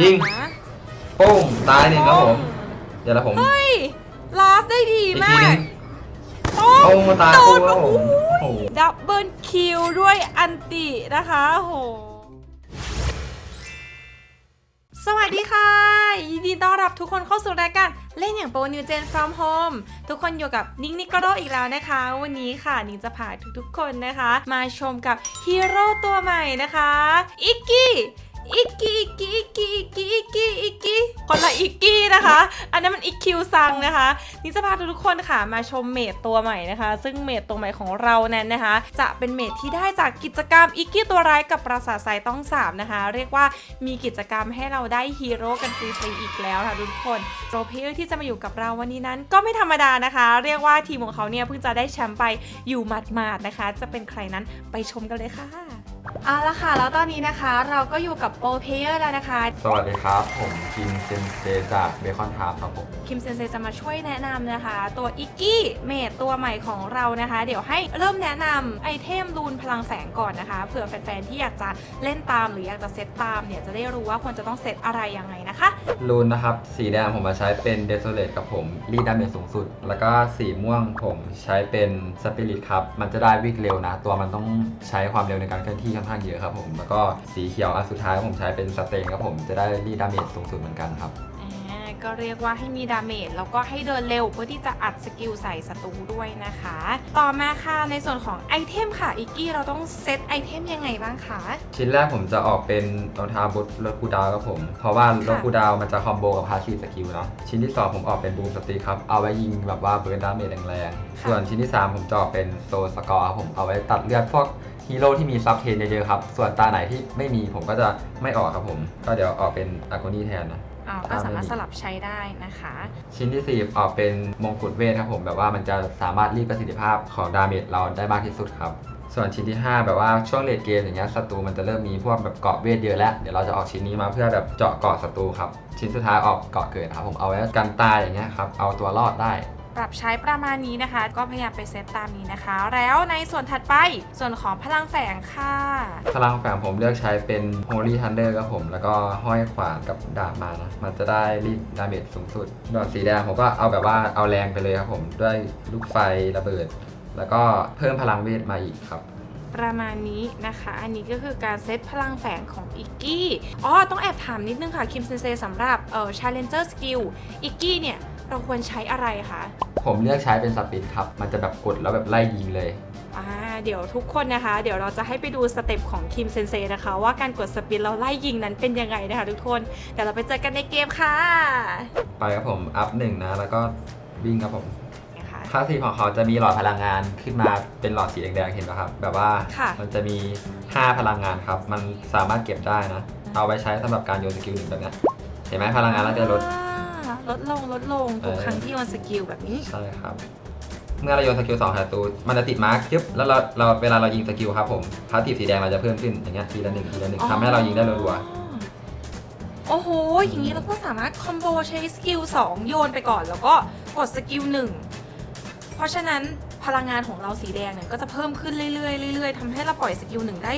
ยิง นะปุ้งตายหนึ่งครับผม เดี๋ยวละผมเฮ้ย ลาสได้ดีอีกมาทีหนึกงโอ้โอ้ตายโดคู่นครับผโอ้มโหโอ้โห ดับเบิลคิวด้วยอันตินะคะโอ้โห สวัสดีค่ะ ยินดีต้อนรับทุกคนเข้าสู่รายการเล่นอย่างโปรนิวเจน from home ทุกคนอยู่กับนิกนิกโกโรอีกแล้วนะคะ วันนี้ค่ะนิงจะพาทุกๆคนนะคะ มาชมกับฮีโร่ตัวใหม่นะคะ อิกกี้ อิกกี้อิกกี้อิกกี้อิกกี้อิกกี้อิกกี้คนละอิกกี้นะคะ อันนั้นมันอิกคิวซังนะคะนิงจะพาทุกคนค่ะมาชมเมดตัวใหม่นะคะ ซึ่งเมดตัวใหม่ของเรานั้นนะคะ จะเป็นเมดที่ได้จากกิจกรรมอิกกี้ตัวร้ายกับปราสาทสายต้องสามนะคะ เรียกว่ามีกิจกรรมให้เราได้ฮีโร่กันฟรีๆอีกแล้วค่ะทุกคนโรเพลที่จะมาอยู่กับเราวันนี้นั้น ก็ไม่ธรรมดานะคะ เรียกว่าทีมของเขาเนี่ยเพิ่งจะได้แชมป์ไปอยู่หมาดๆนะคะ จะเป็นใครนั้นไปชมกันเลยค่ะ เอาละค่ะ แล้วตอนนี้นะคะเราก็อยู่กับโปรเพลเยอร์แล้วนะคะ สวัสดีครับ ผมคิมเซนเซจากเบคอนทามครับผม คิมเซนเซจะมาช่วยแนะนำนะคะ ตัวอิกกี้เมดตัวใหม่ของเรานะคะ เดี๋ยวให้เริ่มแนะนำไอเทมรูนพลังแสงก่อนนะคะเผื่อแฟนๆที่อยากจะเล่นตามหรืออยากจะเซตตามเนี่ยจะได้รู้ว่าควรจะต้องเซตอะไรยังไงนะคะ รูนนะครับ สีแดงผมมาใช้เป็นเด s o เลตกับผมรีดดาเมจสูงสุด แล้วก็สีม่วงผมใช้เป็นสปิริตครับมันจะได้วิ่งเร็วนะ ตัวมันต้องใช้ความเร็วในการเคลื่อนที่ค่อนข้างเยอะครับผม แล้วก็สีเขียวอันสุดท้ายผมใช้เป็นสเตนครับผมจะได้รีดดาเมจสูงสุดเหมือนกันครับอ่าก็เรียกว่าให้มีดาเมจแล้วก็ให้เดินเร็วเพื่อที่จะอัดสกิลใส่ศัตรูด้วยนะคะ ต่อมาค่ะในส่วนของไอเทมค่ะอิกกี้เราต้องเซตไอเทมยังไงบ้างคะชิ้นแรกผมจะออกเป็นรองเท้าบูทรถคูลดาวน์ครับผม เพราะว่ารถคูลดาวน์มันจะคอมโบกับพาสซีฟสกิลเนาะชิ้นที่ 2 ผมออกเป็นบูมสตีครับเอาไว้ยิงแบบว่าเบิร์นดาเมจแรงๆส่วนชิ้นที่ 3 ผมจะออกเป็นโซสกอร์ครับผมเอาไว้ตัดเลือดพวก ฮีโร่ที่มีซับเทนเยอะๆครับ ส่วนตาไหนที่ไม่มีผมก็จะไม่ออกครับผม ก็เดี๋ยวออกเป็นอากูนี่แทนนะอ๋อก็สามารถสลับใช้ได้นะคะ ชิ้นที่ 4 ออกเป็นมงกุฎเวทครับผม แบบว่ามันจะสามารถรีดประสิทธิภาพของดาเมจเราได้มากที่สุดครับ ส่วนชิ้นที่ 5 แบบว่าช่วงเลดเกมอย่างเงี้ยศัตรูมันจะเริ่มมีพวกแบบเกาะเวทเยอะแล้ว เดี๋ยวเราจะออกชิ้นนี้มาเพื่อแบบเจาะเกาะศัตรูครับ ชิ้นสุดท้ายออกเกาะเกิดครับผม เอาไว้กันตายอย่างเงี้ยครับ เอาตัวรอดได้ ปรับใช้ประมาณนี้นะคะ ก็พยายามไปเซตตามนี้นะคะ แล้วในส่วนถัดไปส่วนของพลังแฝงค่ะ พลังแฝงผมเลือกใช้เป็น Holy Thunder ครับผม แล้วก็ห้อยขวานกับดาบมานะ มันจะได้รีดดาเมจสูงสุดดอกสีแดงผมก็เอาแบบว่าเอาแรงไปเลยครับผม ด้วยลูกไฟระเบิด แล้วก็เพิ่มพลังเวทมาอีกครับประมาณนี้นะคะ อันนี้ก็คือการเซตพลังแฝงของอิกกี้ อ๋อ ต้องแอบถามนิดนึงค่ะ คิมเซนเซสำหรับเอ่อ Challenger Skill อิกกี้เนี่ย เราควรใช้อะไรคะผมเลือกใช้เป็นสปินครับ มันจะแบบกดแล้วแบบไล่ยิงเลย อ่าเดี๋ยวทุกคนนะคะ เดี๋ยวเราจะให้ไปดูสเต็ปของคิมเซนเซนะคะ ว่าการกดสปินเราไล่ยิงนั้นเป็นยังไงนะคะ ทุกคนเดี๋ยวเราไปเจอกันในเกมค่ะไปครับผมอัพหนึ่งนะ แล้วก็วิ่งครับผมนะคะค่าสีของเขาจะมีหลอดพลังงานขึ้นมาเป็นหลอดสีแดงๆเห็นไหมครับ แบบว่าค่ะ มันจะมี 5 พลังงานครับ มันสามารถเก็บได้นะ เอาไว้ใช้สำหรับการโยนสกิลหนึ่งแบบเนี้ยเห็นไหมพลังงานเราจะลดอ่า ลดลงลดลงทุกเออครั้งที่โยนสกิลแบบนี้ ใช่ครับ เมื่อเราโยนสกิลสองหาตูมันจะติดมาร์คยึบแล้วเราเราเวลาเรายิงสกิลครับผมพาสติฟสีแดงเราจะเพิ่มขึ้นอย่างเงี้ยทีละหนึ่งทีละหนึ่งทำให้เรายิงได้รัวโอ้โห อย่างนี้เราก็สามารถคอมโบใช้สกิล2โยนไปก่อน แล้วก็กดสกิล1เพราะฉะนั้นพลังงานของเราสีแดงเนี่ยก็จะเพิ่มขึ้นเรื่อยๆเรื่อยๆทำให้เราปล่อยสกิลหนึ่งได้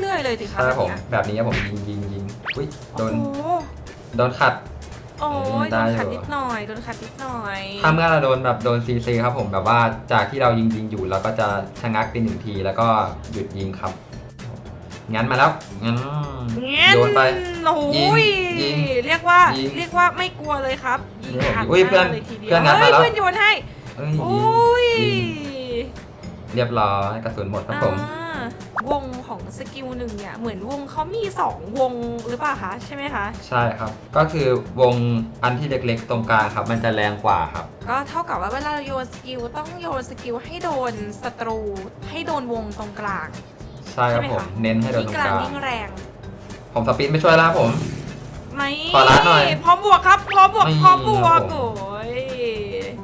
เรื่อยๆเลยสิๆคะใช่แบบผมเนี้ยแบบนี้ผมยิงยิงยิงอุ้ยโดโอ้นโหโดนขัด โอ้ยได้โดนอยู่ ขัดนิดหน่อยโดนขัดนิดหน่อยถ้าเมื่อเราโดนแบบโดนซีซีครับผมแบบว่าจากที่เรายิงยิงอยู่เราก็จะชะงักไปหนึ่งทีแล้วก็หยุดยิงครับ งั้นมาแล้วงั้นงั้นโดนไป โอ้โหยิงยิงเรียกว่ายิงเรียกว่าไม่กลัวเลยครับยิงนี่อัดอุ้ยหเพื่อนน้าเลยทีเดียวเพื่อนงัดมาเฮ้ยแล้วเพื่อนโยนให้เอ้ยโอ้ยยิง เรียบร้อยกระสุนหมดครับผม อ่าวงของสกิลหนึ่งเนี่ย เหมือนวงเขามี 2 วงหรือเปล่าคะ ใช่ไหมคะ ใช่ครับ ก็คือวงอันที่เล็กๆ ตรงกลางครับ มันจะแรงกว่าครับ ก็เท่ากับว่าเวลาเราโยนสกิลต้องโยนสกิลให้โดนศัตรู ให้โดนวงตรงกลางใช่ครับใช่ไหมผมคะเน้นให้โดนยิ่ตงรงกลากงลางยิ่งแรงผมสปินไม่ช่วยแล้วครับผม ไหมขอรัดหน่อยพร้อมบวกครับพร้อมบวกไม่พร้อมบวครักบผม โอ้ย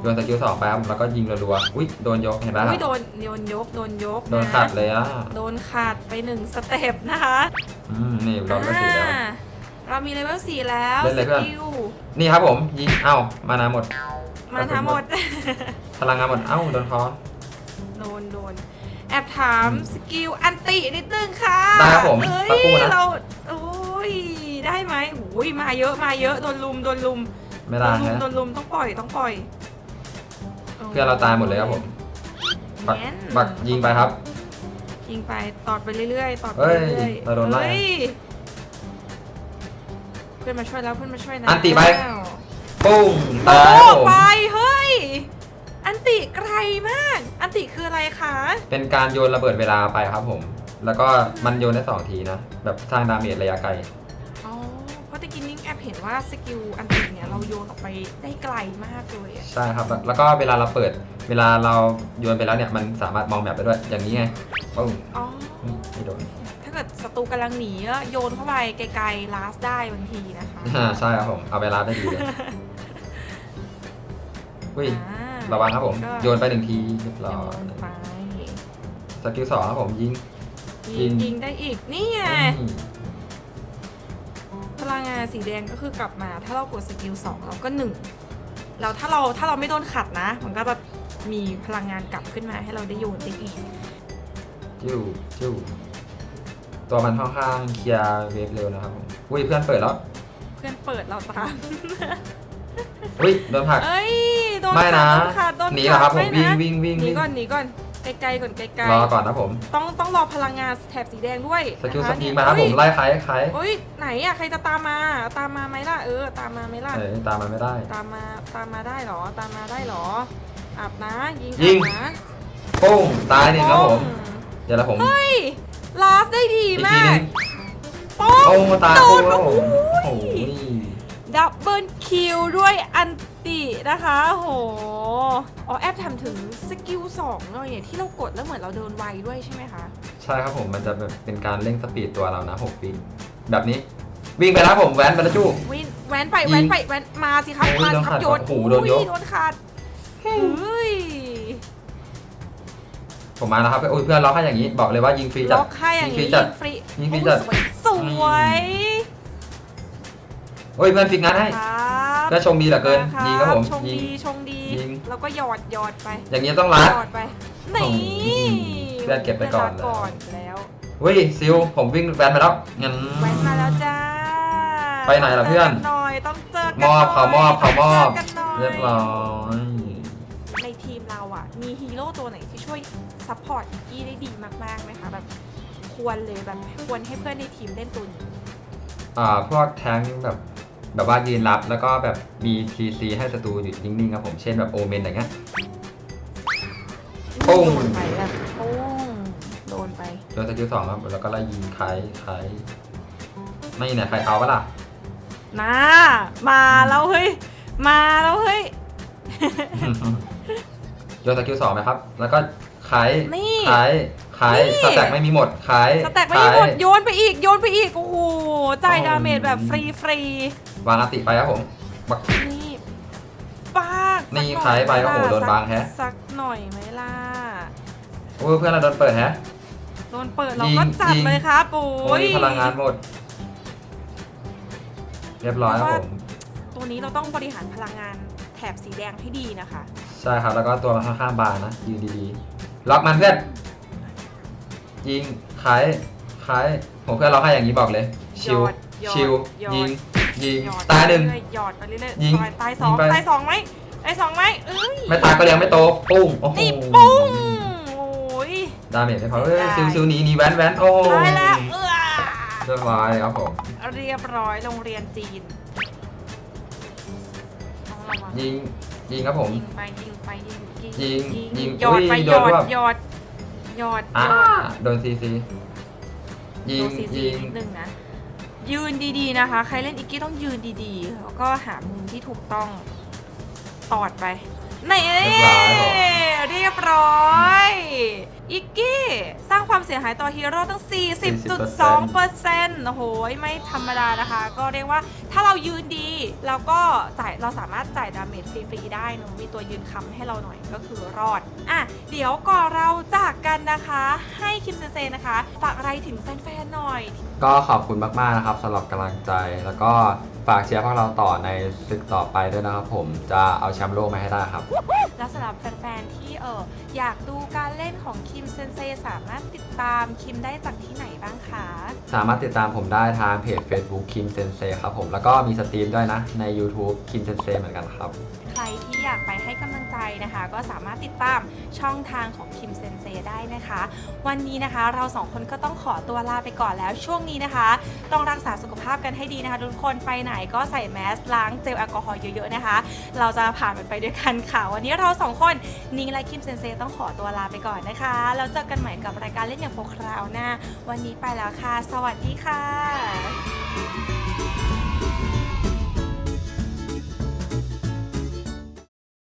โยนสกิลสองไปครับแล้วก็ยิงรัวๆอุ้ยโดนยกเห็นไหมครัอุ้บยโดนโดนยกโดนยกโดนนะขัดเลยอะโดนขาดไปหนึ่งสเต็ปนะคะอืมนี่เราไม่ถือแล้วอ่าเรามีเลเวลสี่แล้วเล่นสเลยเพื่อนกิลนี่ครับผมยิงเอ้ามานาหมด มาทั้งหมด พลังงานหมดเอ้าโดนคอโดนโดนแอบถามสกิลอันตินิดนึงค่ะได้ครับผมเอ้สักครู่ยนะเราโอ้ยได้ไหมโอ้ยมาเยอะมาเยอะโดนลุมโดนลุมไม่โดได้นลุมฮะโดนลุมต้องปล่อยต้องปล่อย เพื่อนเราตายหมดเลยครับผมบักแม่นบักยิงไปครับ ยิงไปตอดไปเรื่อยๆตอดไปเฮ้ยเรื่อยเราโดนไล่เฮ้ยเพื่อนมาช่วยแล้วเพื่อนมาช่วยแล้วอันติไปปุ้งโอ้ตายครับผมไปเฮ้ย อันติไกลมาก อันติคืออะไรคะ เป็นการโยนระเบิดเวลาไปครับผม แล้วก็มันโยนได้สองทีนะ แบบสร้างดาเมจระยะไกล อ๋อเพราะตะกี้นิ้งแอบ เห็นว่าสกิลอันติเนี่ยเราโยนออกไปได้ไกลมากเลยอะใช่ครับแล้วแล้วก็เวลาเราเปิด เวลาเราโยนไปแล้วเนี่ย มันสามารถมองแมปได้ด้วย อย่างนี้ไงปุ้งอ๋อ ไม่โดนถ้าเกิดศัตรูกำลังหนีก็โยนเข้าไปไกลๆลาสได้บางทีนะคะอ่าใช่ครับผม เอาเวลาได้ดีเลยอุ้ย อ่าระวังครับผม ก็โยนไปหนึ่งทีเรียบร้โยอยนไปสกิลสองครับผมยิง ยิงยิงยิงได้อีกนี่ไงนี่พ ลังงานสีแดงก็คือกลับมา ถ้าเรากดสกิลสองเราก็หนึ่งแล้วถ้าเราถ้าเราไม่โดนขัดนะ มันก็จะมีพลังงานกลับขึ้นมาให้เราได้โยนได้อีกจิ้วจิ้วตัวมันค่อนข้างเคลียร์เวฟเร็วนะครับผมอุ้ยเพื่อนเปิดแล้ว เพื่อนเปิดเราตามอุ้ยโดนผลัก เอ้ยโดนไม่ขัดนะโดนขัดโดนหนีเหรอครับผมไนะวิ่งวิ่งวิ่ง หนีวิ่งก่อนหนีก่อน ไกลๆก่อนไกลรอก่อนนะผมๆต้องต้องรอพลังงานแถบสีแดงด้วยสกิลนะสคะกิลเนี่ยมาครับผมเฮ้ยไล่ใครใครเฮ้ยไหนอะใครจะตามมาตามมาไหมล่ะเออ ตามมาไหมล่ะ เอ้ยตามมันไม่ได้ ตามมาตามมาได้เหรอ ตามมาได้เหรออาบนะยิงยิง อาบนะปุ้งตายหนึ่งครับผมโป้งเดี๋ยวละผมเฮ้ยลาสได้ดีอีกมาทีหนึกงโป้งโอ้ตายโดปุ้นงครับผมโอ้โอ้โหโหดับเบิลคิวด้วยอัน ตินะคะโหอ๋อแอบทำถึงสกิลสองหน่อยเนี่ยที่เรากดแล้วเหมือนเราเดินไวด้วยใช่ไหมคะ ใช่ครับผมมันจะแบบเป็นการเร่งสปีดตัวเรานะหกปีแบบนี้ วิ่งไปแล้วผมแว้นไปแล้วจู้ วินแวนไปยิงแวนไปแวนมาสิครับโอ้ยมาสิคโดนขารับดโยนโอ้โหโดนยก อุ้โดนขาดเฮ้ยผมมาแล้วครับโอ้ยเพื่อนล็อกให้อย่างนี้บอกเลยว่ายิงฟรีจัดล็อกให้อย่างยินี้งฟรีจัด ฟรียิงฟรีจัด โอ้ยสวยสวยโอ้ยเพื่อนฟิกงานให้ ค รับเพื่อนชงดีเหลือเกินมายิงครับผมชงยิงดีชงดียิง แล้วก็หยอดหยอดไปอย่างนี้ต้องรัด หยอดไปนี่โอ้ยเพื่อนเก็บไปก่อนเพื่รัก่อนแล้วเฮ้ยซิลผมวิ่งแว้นไปแล้วงั้น แว้นมาแล้วจ้าไปไหนล่ะเพื่อน จกัหน่อยต้องเจอกันมอบเขามอบเขามอบจกันหน่อยเรียบร้อย ในทีมเราอะ มีฮีโร่ตัวไหนที่ช่วยซัพพอร์ตอีกกี้ได้ดีมากๆไหมคะแบบควรเลยแบบควรให้เพื่อนในทีมเล่นตัวนี้ อ่าพวกแทงค์แบบ แบบว่ายืนรับแล้วก็แบบมี TC ให้ศัตรูอยู่นิ่งๆครับผมเช่นแบบโอเมนอย่างเงี้ย ปุ้ง โดนไปแบบปุ้งโดนไป โดนสกิลสองครับแล้วก็ไล่ยิงใครใครไม่เนี่ยใครเอาปะล่ะมา มาแล้วเฮ้ย มาแล้วเฮ้ย โยนสกิลสองไหมครับ แล้วก็ไขนี่ไขไขนี่ สแต็กไม่มีหมดไขสแต็กไม่หมดโยนไปอีก โยนไปอีก โอ้โหจ่ายดาเมจแบบฟรีฟรี วางอติไปครับผมบักๆนี่ปากนี่สักหใครไปหมโอ้โหล่ะโดนบางแฮะ สักหน่อยไหมล่ะ โอ้ยเพื่อนเราโดนเปิดแฮะ โดนเปิดเรายิงก็จัดยิง เลยครับโอ้โอ้ยยพลังงานหมด เรียบร้อยครับผม ตัวนี้เราต้องบริหารพลังงานแถบสีแดงให้ดีนะคะ ใช่ครับ แล้วก็ตัวมันค่อนข้างบางนะยืนดีๆ ล็อกมันเพื่อนยิงไขไขผมเพื่อนล็อกให้อย่างนี้บอกเลย ชิวหยอดหยอดชิวหยอด ยิง ยิงหยอดตายหนึ่งเรื่อหยอดไปเรื่อยยิงตายตายสองยิงไป ตายสองไหมตายสองไหมเอ้ยไม่ตายก็เลี้ยงไม่โตปุ้งโอ้โหนี่ปุ้งโอ้ย ดาเมจไม่พอเอ้ยได้ซิวซิวหนีหนีแว้นแว้นโอ้ตายแล้วเออเรียบร้อยครับผม เรียบร้อยโรงเรียนจีนต้องระวังยิง ยิงครับผม ยิงไปยิงไปยิงยิงยิงหยอดไปอุ้ยหยอโดนด้วยดหยอดหยอดหอ่ายอดโดนซีซี ยิงดูซีซียิง นิดนึงนะ ยืนดีๆนะคะ ใครเล่นอิกกี้ต้องยืนดีๆ แล้วก็หามุมที่ถูกต้องตอดไป นี่เรียบร้อยเรียบร้อย อิกกี้ สร้างความเสียหายต่อฮีโร่ตั้ง 40.2เปอร์เซ็นต์โอ้โหไม่ธรรมดานะคะ ก็เรียกว่าถ้าเรายืนดีเราก็จ่ายเราสามารถจ่ายดาเมจฟรีๆได้นอะมีตัวยืนค้ำให้เราหน่อยก็คือรอด อะ เดี๋ยวก่อนเราจากกันนะคะ ให้คิมเซเซนะคะ ฝากอะไรถึงแฟนๆหน่อย ก็ขอบคุณมากๆนะครับสำหรับกำลังใจแล้วก็ ฝากเชียร์พวกเราต่อในศึกต่อไปด้วยนะครับผมจะเอาแชมป์โลกมาให้ได้ครับ แล้วสำหรับแฟนๆที่เอออยากดูการเล่นของคิมเซนเซสามารถติดตามคิมได้จากที่ไหนบ้างคะ สามารถติดตามผมได้ทางเพจ Facebook Kim Sensei ครับผมแล้วก็มีสตรีมด้วยนะใน YouTube Kim Sensei เหมือนกันครับ ใครที่อยากไปให้กำลังใจนะคะ ก็สามารถติดตามช่องทางของคิมเซนเซได้นะคะ วันนี้นะคะเราสองคนก็ต้องขอตัวลาไปก่อนแล้วช่วงนี้นะคะ ต้องรักษาสุขภาพกันให้ดีนะคะ ทุกคนไปไหนก็ใส่แมสล้างเจลแอลกอฮอล์เยอะๆนะคะ เราจะผ่านมันไปด้วยกันค่ะ วันนี้เราสองคนนิ้งและคิมเซนเซต้องขอตัวลาไปก่อนนะคะแล้วเจอกันใหม่กับรายการเล่นอย่างโปรคราวหน้า วันนี้ไปแล้วค่ะ สวัสดีค่ะ